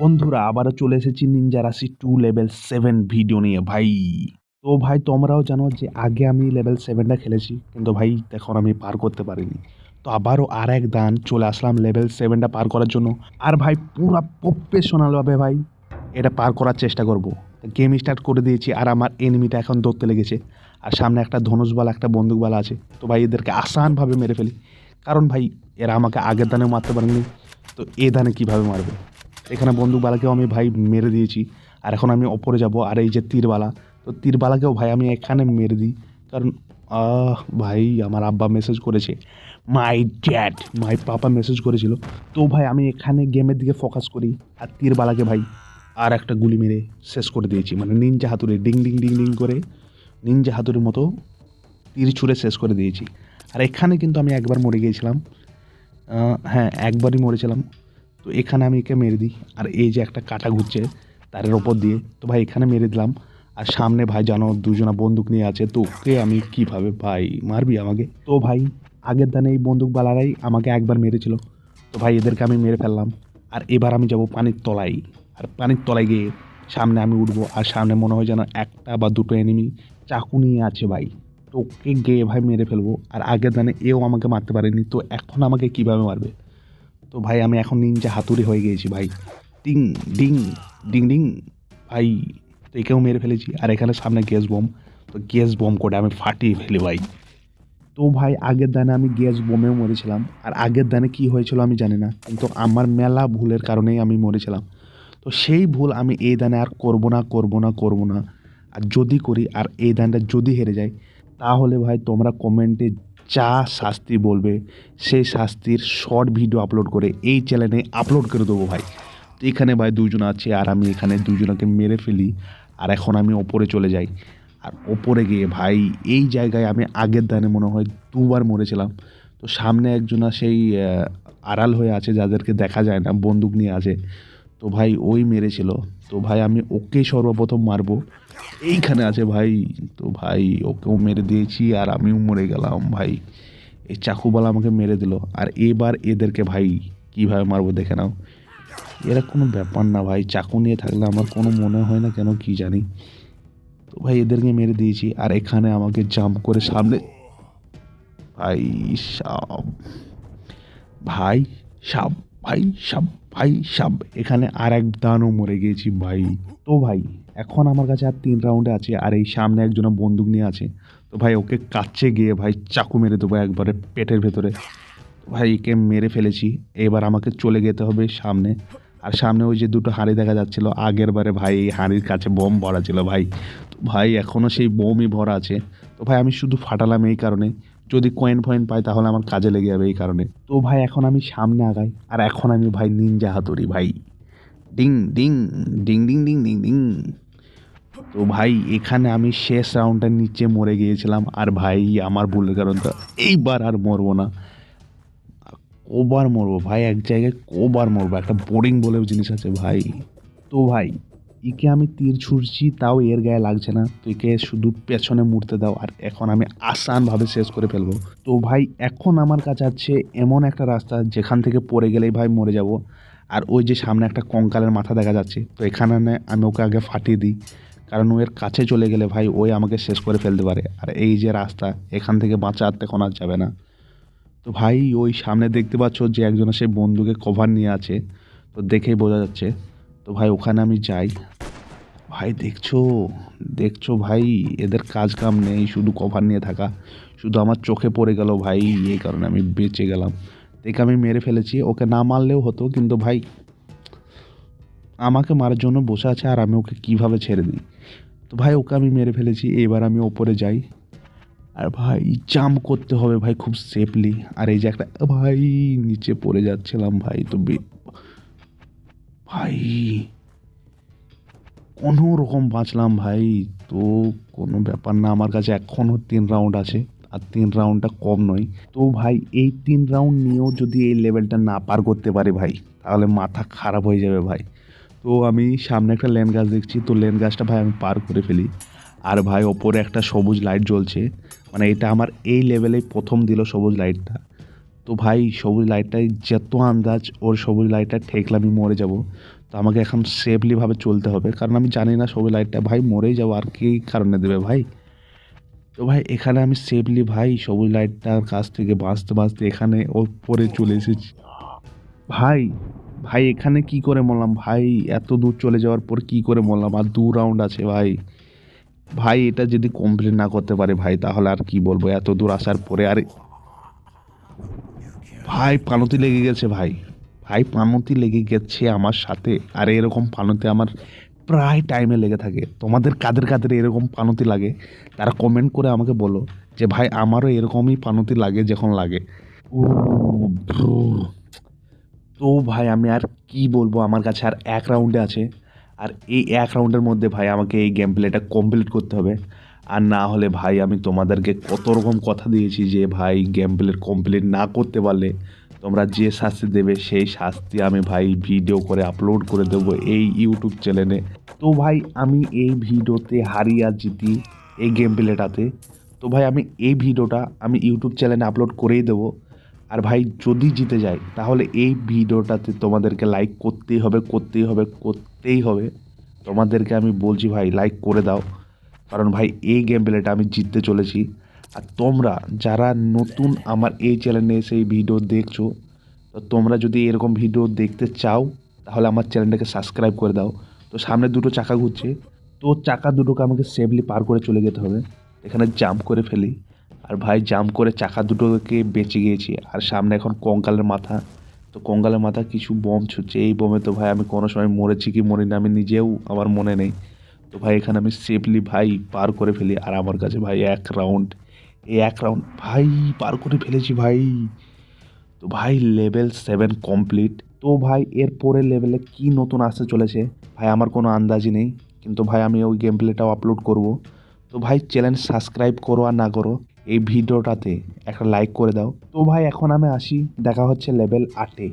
বন্ধুরা, আবারও চলে এসেছি নিনজা রাশি টু লেভেল সেভেন ভিডিও নিয়ে। ভাই, তো ভাই, তোমরাও জানো যে আগে আমি লেভেল সেভেনটা খেলেছি, কিন্তু ভাই, এখন আমি পার করতে পারিনি। তো আবারও আর এক দান, চলে আসলাম লেভেল সেভেনটা পার করার জন্য। আর ভাই, পুরা প্রফেশনালভাবে ভাই, এটা পার করার চেষ্টা করব। গেম স্টার্ট করে দিয়েছি, আর আমার এনিমিটা এখন ধরতে লেগেছে। আর সামনে একটা ধনুষবালা একটা বন্দুকবালা আছে। তো ভাই, এদেরকে আসানভাবে মেরে ফেলি। কারণ ভাই, এরা আমাকে আগের দানেও মারতে পারেনি তো এ দানে কীভাবে মারবে? এখানে বন্দুকবালাকেও আমি ভাই মেরে দিয়েছি। আর এখন আমি ওপরে যাব আর এই যে তীরবালা তো তীরবালাকেও ভাই আমি এখানে মেরে দিই। কারণ আহ, ভাই আমার আব্বা মেসেজ করেছে। My dad my papa message করেছিল। তো ভাই আমি এখানে গেমের দিকে ফোকাস করি আর তীরবালাকে ভাই আর একটা গুলি মেরে শেষ করে দিয়েছি। মানে নিনজা হাতুড়ি ডিং ডিং ডিং ডিং করে নিনজা হাতুড়ির মতো তীর ছুঁড়ে শেষ করে দিয়েছি। আর এখানে কিন্তু আমি একবার মরে গিয়েছিলাম। হ্যাঁ একবারই মরেছিলাম। তো এখানে আমি একে মেরে দিই। আর এই যে একটা কাটা ঘুরছে তারের ওপর দিয়ে, তো ভাই এখানে মেরে দিলাম। আর সামনে ভাই জানো দুজনা বন্দুক নিয়ে আছে, তো ওকে আমি কীভাবে ভাই মারবি আমাকে? তো ভাই, আগের দানে এই বন্দুকবালারাই আমাকে একবার মেরেছিল। তো ভাই এদেরকে আমি মেরে ফেললাম। আর এবার আমি যাব পানির তলায়। আর পানির তলায় গিয়ে সামনে আমি উঠবো। আর সামনে মনে হয় যেন একটা বা দুটো এনিমি চাকু নিয়ে আছে ভাই। তো ওকে গিয়ে ভাই মেরে ফেলব। আর আগের দানে এও আমাকে মারতে পারেনি। তো এখন আমাকে কীভাবে মারবে? তো ভাই, আমি এখন নিনজা হাতুড়ি হয়ে গিয়েছি ভাই। Ding ding ding ding. ভাই তো একেও মেরে ফেলেছি। আর এখানে সামনে গ্যাস বোম তো গ্যাস বোম করে আমি ফাটিয়ে ফেলি ভাই। তো ভাই, আগের দানে আমি গ্যাস বোমেও মরেছিলাম। আর আগের দানে কি হয়েছিল আমি জানি না। কিন্তু আমার মেলা ভুলের কারণেই আমি মরেছিলাম। তো সেই ভুল আমি এই দানে আর করব না করব না করব না। আর যদি করি, আর এই দানটা যদি হেরে যায়, তাহলে ভাই, তোমরা কমেন্টে যা শাস্তি বলবে, সেই শাস্তির শর্ট ভিডিও আপলোড করে এই চ্যানেলে আপলোড করে দেবো ভাই। তো এখানে ভাই দুজন আছে আর আমি এখানে দুজনকে মেরে ফেলি, আর এখন আমি ওপরে চলে যাই। আর ওপরে গিয়ে ভাই, এই জায়গায় আমি আগের দানে মনে হয় দুবার মরেছিলাম। তো সামনে একজনা সেই আড়াল হয়ে আছে যাদেরকে দেখা যায় না, বন্দুক নিয়ে আছে। তো ভাই ওই মেরেছিল। তো ভাই আমি ওকে সর্বপ্রথম মারবো। এইখানে আছে ভাই। তো ভাই ওকেও মেরে দিয়েছি আর আমিও মরে গেলাম ভাই। এই চাকুবালা আমাকে মেরে দিল। আর এবার এদেরকে ভাই কীভাবে মারবো দেখে নাও। এরা কোনো ব্যাপার না ভাই। চাকু নিয়ে থাকলে আমার কোনো মনে হয় না কেন কি জানি। তো ভাই এদেরকে মেরে দিয়েছি। আর এখানে আমাকে জাম্প করে সামনে ভাই সাপ। ভাই সাপ ভাই সাপ। ভাই সাপ এখানে আর এক দানও মরে গিয়েছি ভাই। তো ভাই, এখন আমার কাছে আর তিন রাউন্ডে আছে, আর এই সামনে একজনা বন্দুক নিয়ে আছে। তো ভাই, ওকে কাছে গিয়ে ভাই চাকু মেরে দেবো একবারে পেটের ভেতরে। ভাই, একে মেরে ফেলেছি। এবার আমাকে চলে যেতে হবে সামনে। আর সামনে ওই যে দুটো হাঁড়ি দেখা যাচ্ছিল, আগের বারে ভাই, এই হাঁড়ির কাছে বোম ভরা ছিল ভাই। তো ভাই এখনও সেই বোমই ভরা আছে। তো ভাই, আমি শুধু ফাটালাম এই কারণে। যদি কয়েন ফয়েন পাই, তাহলে আমার কাজে লেগে যাবে এই কারণে। তো ভাই, এখন আমি সামনে আগাই। আর এখন আমি ভাই নিনজা হাতুড়ি, ভাই। Ding ding ding ding ding ding ding. তো ভাই, এখানে আমি শেষ রাউন্ডের নিচে মরে গিয়েছিলাম। আর ভাই, আমার ভুলের কারণ তো এইবার আর মরবো না। কোবার মরবো ভাই? এক জায়গায় কোবার মরবো? একটা বোরিং বলেও জিনিস আছে ভাই। তো ভাই একে আমি তীর ছুড়ছি, তাও এর গায়ে লাগছে না। তো একে শুধু পেছনে মুড়তে দাও, আর এখন আমি আসানভাবে শেষ করে ফেলব। তো ভাই, এখন আমার কাছে আছে এমন একটা রাস্তা, যেখান থেকে পড়ে গেলেই ভাই মরে যাব। আর ওই যে সামনে একটা কঙ্কালের মাথা দেখা যাচ্ছে, তো এখানে আমি ওকে আগে ফাটিয়ে দিই। কারণ ও এর কাছে চলে গেলে ভাই, ওই আমাকে শেষ করে ফেলতে পারে। আর এই যে রাস্তা, এখান থেকে বাঁচা আর এখন আর যাবে না। তো ভাই, ওই সামনে দেখতে পাচ্ছ যে একজনের সেই বন্দুকে কভার নিয়ে আছে। তো দেখেই বোঝা যাচ্ছে। তো ভাই, ওখানে আমি যাই। ভাই, দেখছ? দেখছ ভাই? এদের কাজ কাম নেই, শুধু কভার নিয়ে থাকা। শুধু আমার চোখে পড়ে গেল ভাই, এই কারণে আমি বেঁচে গেলাম। দেখে আমি মেরে ফেলেছি। ওকে না মারলেও হতো, কিন্তু ভাই, আমাকে মারার জন্য বসে আছে আর আমি ওকে কীভাবে ছেড়ে দিই? তো ভাই, ওকে আমি মেরে ফেলেছি। এবার আমি ওপরে যাই। আর ভাই জাম্প করতে হবে ভাই খুব সেফলি আর এই যে একটা, ভাই, নিচে পড়ে যাচ্ছিলাম ভাই, তো ভাই, কোনো রকম বাঁচলাম ভাই। তো কোনো ব্যাপার না, আমার কাছে এখনও তিন রাউন্ড আছে, আর তিন রাউন্ডটা কম নয়। তো ভাই, এই তিন রাউন্ড নিয়েও যদি এই লেভেলটা না পার করতে পারি ভাই, তাহলে মাথা খারাপ হয়ে যাবে ভাই। তো আমি সামনে একটা লেন গাছ দেখছি, তো লেন গাছটা ভাই আমি পার করে ফেলি। আর ভাই, ওপরে একটা সবুজ লাইট জ্বলছে। মানে এটা আমার এই লেভেলেই প্রথম দিল সবুজ লাইটটা তো ভাই, সবুজ লাইটটাই যত আন্দাজ, ওর সবুজ লাইটটা ঠেকলে আমি মরে যাব। তো আমাকে এখন সেফলিভাবে চলতে হবে। কারণ আমি জানি না সবুজ লাইটটা ভাই, মরেই যাব। আর কী কারণে দেবে ভাই? তো ভাই, এখানে আমি সেফলি ভাই, সবুজ লাইটটার কাছ থেকে বাঁচতে বাঁচতে এখানে ওপরে চলে এসেছি। ভাই ভাই, এখানে কি করে মরলাম? ভাই, এত দূর চলে যাওয়ার পর কি করে মরলাম? আর দু রাউন্ড আছে ভাই। ভাই, এটা যদি কমপ্লিট না করতে পারে ভাই, তাহলে আর কি বলব? এত দূর আসার পরে আরে ভাই, পানতি লেগে গেছে ভাই। ভাই, পানতি লেগে গেছে আমার সাথে। আর, এরকম পানতি আমার প্রায় টাইমে লেগে থাকে। তোমাদের কাদের কাদের এরকম পানতি লাগে, তারা কমেন্ট করে আমাকে বলো যে, ভাই, আমারও এরকমই পানতি লাগে যখন লাগে। ও। তো ভাই, আমি আর কি বলব? আমার কাছে আর এক রাউন্ডে আছে। আর এই এক রাউন্ডের মধ্যে ভাই, আমাকে এই গেম প্লেটা কমপ্লিট করতে হবে। আর না হলে ভাই, আমি তোমাদেরকে কত রকম কথা দিয়েছি যে ভাই গেম প্লে কমপ্লিট না করতে পারলে তোমরা যে শাস্তি দেবে, সেই শাস্তি আমি ভাই ভিডিও করে আপলোড করে দেবো এই ইউটিউব চ্যানেলে তো ভাই, আমি এই ভিডিওতে হারি আর জিতি এই গেম প্লেটাতে তো ভাই, আমি এই ভিডিওটা আমি ইউটিউব চ্যানেলে আপলোড করেই দেবো। আর ভাই, যদি জিতে যাই তাহলে এই ভিডিওটাতে তোমাদেরকে লাইক করতেই হবে করতেই হবে করতেই হবে। তোমাদেরকে আমি বলছি ভাই লাইক করে দাও। কারণ ভাই, এই গেম প্লেটা আমি জিততে চলেছি। আর তোমরা যারা নতুন আমার এই চ্যানেলে এসে এই ভিডিও দেখছ, তো তোমরা যদি এরকম ভিডিও দেখতে চাও, তাহলে আমার চ্যানেলটাকে সাবস্ক্রাইব করে দাও। তো সামনে দুটো চাকা ঘুরছে, তো চাকা দুটোকে আমাকে সেফলি পার করে চলে যেতে হবে। এখানে জাম্প করে ফেলি। আর ভাই জাম্প করে চাকা দুটোকে বেঁচে গিয়েছি। আর সামনে এখন কঙ্কালের মাথা। তো কঙ্কালের মাথা কিছু বম ছুটছে। এই বোমে তো ভাই, আমি কোনো সময় মরেছি কি মরিনি, আমি নিজেও আমার মনে নেই। তো ভাই, এখানে আমি সেফলি ভাই পার করে ফেলি। আর আমার কাছে ভাই এক রাউন্ড এই এক রাউন্ড ভাই পার করে ফেলেছি ভাই। তো ভাই লেভেল সেভেন কমপ্লিট তো ভাই এর পরের লেভেলে কি নতুন আসতে চলেছে? ভাই, আমার কোনো আন্দাজই নেই। কিন্তু ভাই, আমি ওই গেম প্লেটাও আপলোড করব। তো ভাই চ্যানেল সাবস্ক্রাইব করো আর না করো, এই ভিডিওটাতে একটা লাইক করে দাও। তো ভাই, এখন আমি আসি, দেখা হচ্ছে লেভেল আটে